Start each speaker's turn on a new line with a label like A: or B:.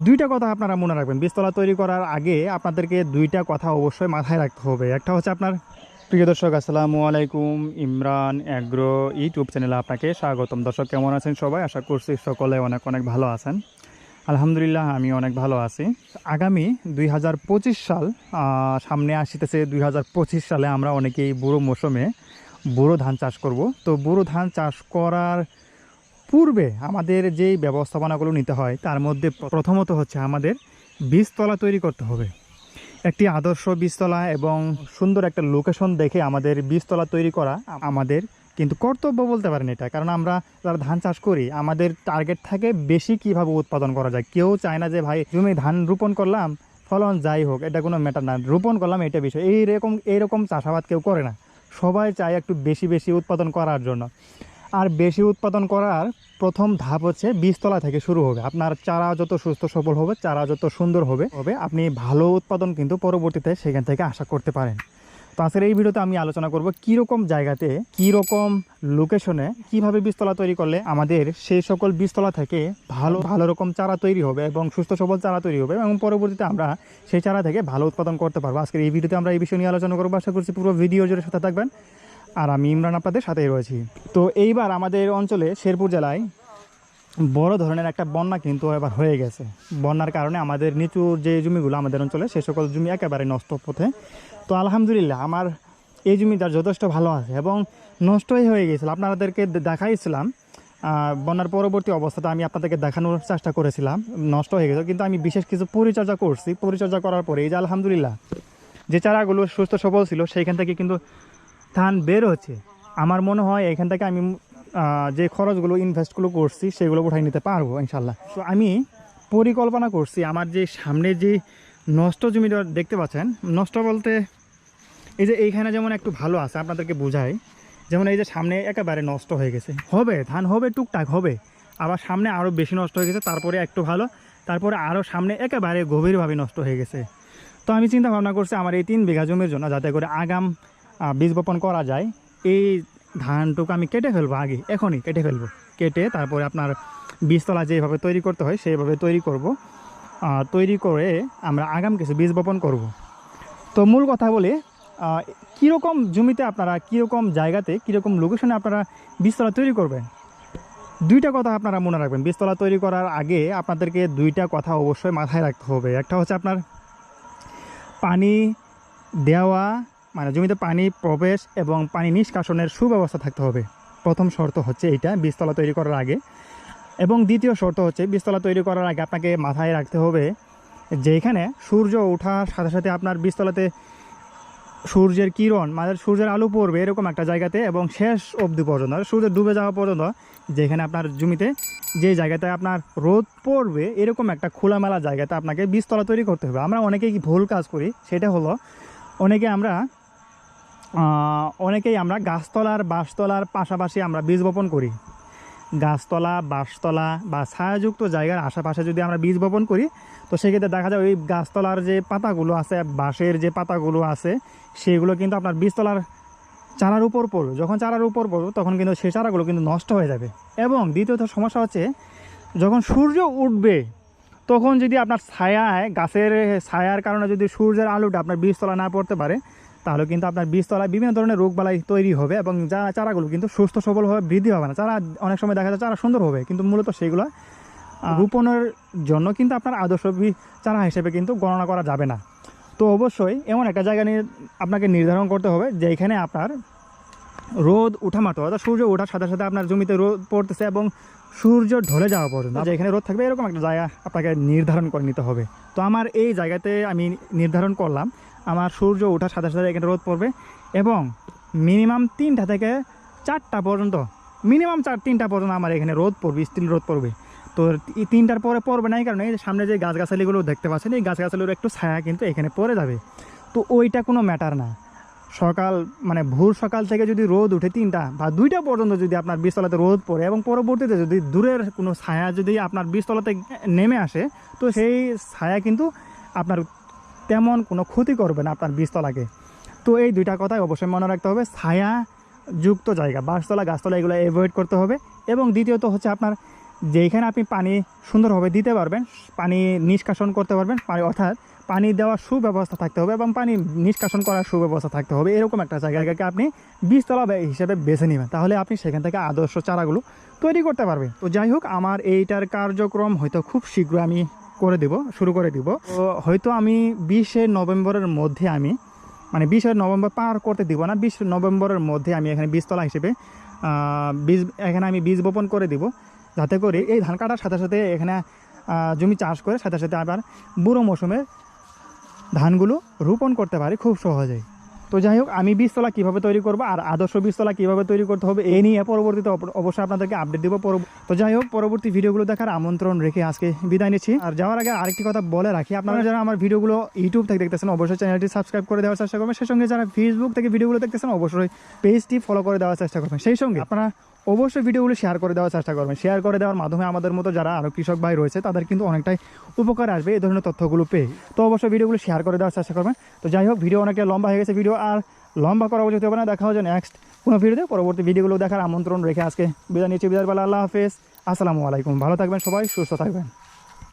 A: দুইটা কথা আপনারা মনে রাখবেন। বীজতলা তৈরি করার আগে আপনাদেরকে দুইটা কথা অবশ্যই মাথায় রাখতে হবে। একটা হচ্ছে আপনার, প্রিয় দর্শক, আসসালামু আলাইকুম, ইমরান অ্যাগ্রো ইউটিউব চ্যানেলে আপনাকে স্বাগতম। দর্শক, কেমন আছেন সবাই? আশা করছি সকলে অনেক অনেক ভালো আছেন। আলহামদুলিল্লাহ আমি অনেক ভালো আছি। আগামী দুই হাজার পঁচিশ সাল সামনে আসিতেছে দুই হাজার পঁচিশ সালে আমরা অনেকেই বুড়ো মৌসুমে বুড়ো ধান চাষ করব। তো বুড়ো ধান চাষ করার পূর্বে আমাদের যেই ব্যবস্থাপনাগুলো নিতে হয়, তার মধ্যে প্রথমত হচ্ছে আমাদের বীজতলা তৈরি করতে হবে। একটি আদর্শ বীজতলা এবং সুন্দর একটা লোকেশন দেখে আমাদের বীজতলা তৈরি করা আমাদের কিন্তু কর্তব্য বলতে পারেন এটা। কারণ আমরা যারা ধান চাষ করি, আমাদের টার্গেট থাকে বেশি কীভাবে উৎপাদন করা যায়। কেউ চায় না যে, ভাই, জমি ধান রোপণ করলাম, ফলন যাই হোক, এটা কোনো ম্যাটার না। রোপণ করলাম, এটা বিষয়। এইরকম এইরকম চাষাবাদ কেউ করে না। সবাই চায় একটু বেশি বেশি উৎপাদন করার জন্য। আর বেশি উৎপাদন করার প্রথম ধাপ হচ্ছে বীজতলা থেকে শুরু হবে। আপনার চারা যত সুস্থ সবল হবে, চারা যত সুন্দর হবে হবে, আপনি ভালো উৎপাদন কিন্তু পরবর্তীতে সেখান থেকে আশা করতে পারেন। তো আজকের এই ভিডিওতে আমি আলোচনা করব কীরকম জায়গাতে, কীরকম লোকেশনে কীভাবে বীজতলা তৈরি করলে আমাদের সেই সকল বীজতলা থেকে ভালো ভালো রকম চারা তৈরি হবে এবং সুস্থ সবল চারা তৈরি হবে এবং পরবর্তীতে আমরা সেই চারা থেকে ভালো উৎপাদন করতে পারব। আজকের এই ভিডিওতে আমরা এই বিষয় নিয়ে আলোচনা করব। আশা করছি পুরো ভিডিও জুড়ে সাথে থাকবেন। আর আমি ইমরান আপনাদের সাথেই রয়েছি। তো এইবার আমাদের অঞ্চলে শেরপুর জেলায় বড় ধরনের একটা বন্যা কিন্তু এবার হয়ে গেছে। বন্যার কারণে আমাদের নিচু যে জমিগুলো আমাদের অঞ্চলে সে সকল জমি একেবারে নষ্ট পথে। তো আলহামদুলিল্লাহ আমার এই জমিটা যথেষ্ট ভালো আছে এবং নষ্টই হয়ে গেছিল। আপনাদেরকে দেখাইছিলাম বন্যার পরবর্তী অবস্থাতে আমি আপনাদেরকে দেখানোর চেষ্টা করেছিলাম, নষ্ট হয়ে গেছে। কিন্তু আমি বিশেষ কিছু পরিচর্যা করছি। পরিচর্যা করার পরে এই যে আলহামদুলিল্লাহ, যে চারাগুলো সুস্থ সবল ছিল, সেইখান থেকে কিন্তু ধান বের হচ্ছে, আমার মনে হয় এখান থেকে আমি যে খরচগুলো ইনভেস্টগুলো করছি, সেগুলো উঠাই নিতে পারব, ইনশাল্লাহ। তো আমি পরিকল্পনা করছি, আমার যে সামনে যে নষ্ট জমিটা দেখতে পাচ্ছেন, নষ্ট বলতে এই যে এইখানে যেমন একটু ভালো আছে, আপনাদেরকে বোঝাই, যেমন এই যে সামনে একেবারে নষ্ট হয়ে গেছে। হবে, ধান হবে, টুকটাক হবে, আবার সামনে আরও বেশি নষ্ট হয়ে গেছে, তারপরে একটু ভালো, তারপরে আরও সামনে একেবারে গভীরভাবে নষ্ট হয়ে গেছে। তো আমি চিন্তা ভাবনা করছি, আমার এই তিন বিঘা জমির জন্য যাতে করে আগাম বীজ বপন করা যায়, এই ধানটুকু আমি কেটে ফেলব আগে, এখনই কেটে ফেলব। কেটে তারপরে আপনার বীজতলা যেভাবে তৈরি করতে হয়, সেইভাবে তৈরি করব। তৈরি করে আমরা আগাম কিছু বীজ বপন করব। তো মূল কথা বলে কীরকম জমিতে আপনারা, কীরকম জায়গাতে, কীরকম লোকেশনে আপনারা বীজতলা তৈরি করবেন? দুইটা কথা আপনারা মনে রাখবেন। বীজতলা তৈরি করার আগে আপনাদেরকে দুইটা কথা অবশ্যই মাথায় রাখতে হবে। একটা হচ্ছে আপনার পানি দেওয়া মানে জমিতে পানি প্রবেশ এবং পানি নিষ্কাশনের সুব্যবস্থা থাকতে হবে। প্রথম শর্ত হচ্ছে এইটা, বীজতলা তৈরি করার আগে। এবং দ্বিতীয় শর্ত হচ্ছে, বীজতলা তৈরি করার আগে আপনাকে মাথায় রাখতে হবে যে এখানে সূর্য ওঠার সাথে সাথে আপনার বীজতলাতে সূর্যের কিরণ মানে সূর্যের আলো পড়বে এরকম একটা জায়গাতে এবং শেষ অবধি পর্যন্ত সূর্য ডুবে যাওয়া পর্যন্ত যেখানে আপনার জমিতে যে জায়গাতে আপনার রোদ পড়বে এরকম একটা খোলামেলা জায়গাতে আপনাকে বীজতলা তৈরি করতে হবে। আমরা অনেকেই ভুল কাজ করি, সেটা হলো অনেকে আমরা অনেকেই আমরা গাছতলার, বাঁশতলার পাশাপাশি আমরা বীজ বপন করি। গাছতলা, বাঁশতলা বা ছায়াযুক্ত জায়গার আশেপাশে যদি আমরা বীজ বপন করি, তো সেক্ষেত্রে দেখা যায় ওই গাছতলার যে পাতাগুলো আছে, বাঁশের যে পাতাগুলো আছে, সেগুলো কিন্তু আপনার বীজতলার চারার উপর পড়বে যখন চারার উপর পড়বে তখন কিন্তু সেই চারাগুলো কিন্তু নষ্ট হয়ে যাবে। এবং দ্বিতীয়ত সমস্যা হচ্ছে, যখন সূর্য উঠবে, তখন যদি আপনার ছায়ায়, গাছের ছায়ার কারণে যদি সূর্যের আলোটা আপনার বীজতলা না পড়তে পারে তাহলে কিন্তু আপনার বীজতলায় বিভিন্ন ধরনের রোগবালাই তৈরি হবে এবং যা চারাগুলো কিন্তু সুস্থ সবলভাবে বৃদ্ধি হবে না। চারা অনেক সময় দেখা যায় চারা সুন্দর হবে, কিন্তু মূলত সেগুলো রোপণের জন্য কিন্তু আপনার আদর্শ চারা হিসেবে কিন্তু গণনা করা যাবে না। তো অবশ্যই এমন একটা জায়গা নিয়ে আপনাকে নির্ধারণ করতে হবে যেখানে আপনার রোদ উঠা মাত্র, অর্থাৎ সূর্য ওঠার সাথে সাথে আপনার জমিতে রোদ পড়তেছে এবং সূর্য ঢলে যাওয়া পর্যন্ত। যেখানে রোদ থাকবে এরকম একটা জায়গা আপনাকে নির্ধারণ করে নিতে হবে। তো আমার এই জায়গাতে আমি নির্ধারণ করলাম, আমার সূর্য ওঠার সাথে সাথে এখানে রোদ পড়বে এবং মিনিমাম তিনটা থেকে চারটা পর্যন্ত, মিনিমাম চার, তিনটা পর্যন্ত আমার এখানে রোদ পড়বে, স্টিল রোদ পড়বে। তো এই তিনটার পরে পড়বে না এই কারণে সামনে যে গাছগাছালিগুলো দেখতে পাচ্ছেন, এই গাছগাছালির একটু ছায়া কিন্তু এখানে পড়ে যাবে। তো ওইটা কোনো ম্যাটার না। সকাল মানে ভোর সকাল থেকে যদি রোদ উঠে তিনটা বা দুইটা পর্যন্ত যদি আপনার বীজতলাতে রোদ পড়ে এবং পরবর্তীতে যদি দূরের কোনো ছায়া যদি আপনার বীজতলাতে নেমে আসে, তো সেই ছায়া কিন্তু আপনার তেমন কোনো ক্ষতি করবে না আপনার বীজতলাকে। তো এই দুইটা কথাই অবশ্যই মনে রাখতে হবে। ছায়া যুক্ত জায়গা, বাঁশতলা, গাছতলা এগুলো অ্যাভয়েড করতে হবে এবং দ্বিতীয়ত হচ্ছে আপনার যেখানে আপনি পানি সুন্দরভাবে দিতে পারবেন, পানি নিষ্কাশন করতে পারবেন, পানি অর্থাৎ পানি দেওয়ার সুব্যবস্থা থাকতে হবে এবং পানি নিষ্কাশন করার সুব্যবস্থা থাকতে হবে। এরকম একটা জায়গাকে আপনি বীজতলা হিসেবে বেছে নেবেন। তাহলে আপনি সেখান থেকে আদর্শ চারাগুলো তৈরি করতে পারবেন। তো যাই হোক, আমার এইটার কার্যক্রম হয়তো খুব শীঘ্র আমি করে দেব, শুরু করে দিব। তো হয়তো আমি বিশে নভেম্বরের মধ্যে আমি মানে বিশে নভেম্বর পার করতে দিব না, বিশ নভেম্বরের মধ্যে আমি এখানে বীজতলা হিসেবে বীজ, এখানে আমি বীজ বপন করে দিব। যাতে করে এই ধান কাটার সাথে সাথে এখানে জমি চাষ করে সাথে সাথে আবার বুড়ো মৌসুমে ধানগুলো রোপণ করতে পারি খুব সহজেই। তো যাই হোক, আমি বীজতলা কীভাবে তৈরি করব আর আদর্শ বীজতলা কীভাবে তৈরি করতে হবে এই নিয়ে পরবর্তীতে অবশ্যই আপনাদেরকে আপডেট দিব। তো যাই হোক, পরবর্তী ভিডিওগুলো দেখার আমন্ত্রণ রেখে আজকে বিদায় নিচ্ছি। আর যাওয়ার আগে আরেকটি কথা বলে রাখি, আপনারা যারা আমার ভিডিওগুলো ইউটিউব থেকে দেখতেছেন, অবশ্যই চ্যানেলটি সাবস্ক্রাইব করে দেওয়ার চেষ্টা করবেন। সেই সঙ্গে যারা ফেসবুক থেকে ভিডিওগুলো দেখতেছেন, অবশ্যই পেজটি ফলো করে দেওয়ার চেষ্টা করবেন। সেই সঙ্গে আপনারা অবশ্যই ভিডিওগুলো শেয়ার করে দেওয়ার চেষ্টা করবেন। শেয়ার করে দেওয়ার মাধ্যমে আমাদের মতো যারা আরও কৃষক ভাই রয়েছে, তাদের কিন্তু অনেকটাই উপকার আসবে এই ধরনের তথ্যগুলো পেয়ে। তো অবশ্যই ভিডিওগুলো শেয়ার করে দেওয়ার চেষ্টা করবেন। তো যাই হোক, ভিডিও অনেকটা লম্বা হয়ে গেছে। ভিডিও আর লম্বা করা উচিত হবে না। দেখা হচ্ছে নেক্সট কোনো ভিডিওতে পরবর্তী ভিডিওগুলো দেখার আমন্ত্রণ রেখে আজকে বিদায় নিচ্ছি। বিদায় বেলা আল্লাহ হাফেজ। আসসালামু আলাইকুম। ভালো থাকবেন সবাই, সুস্থ থাকবেন।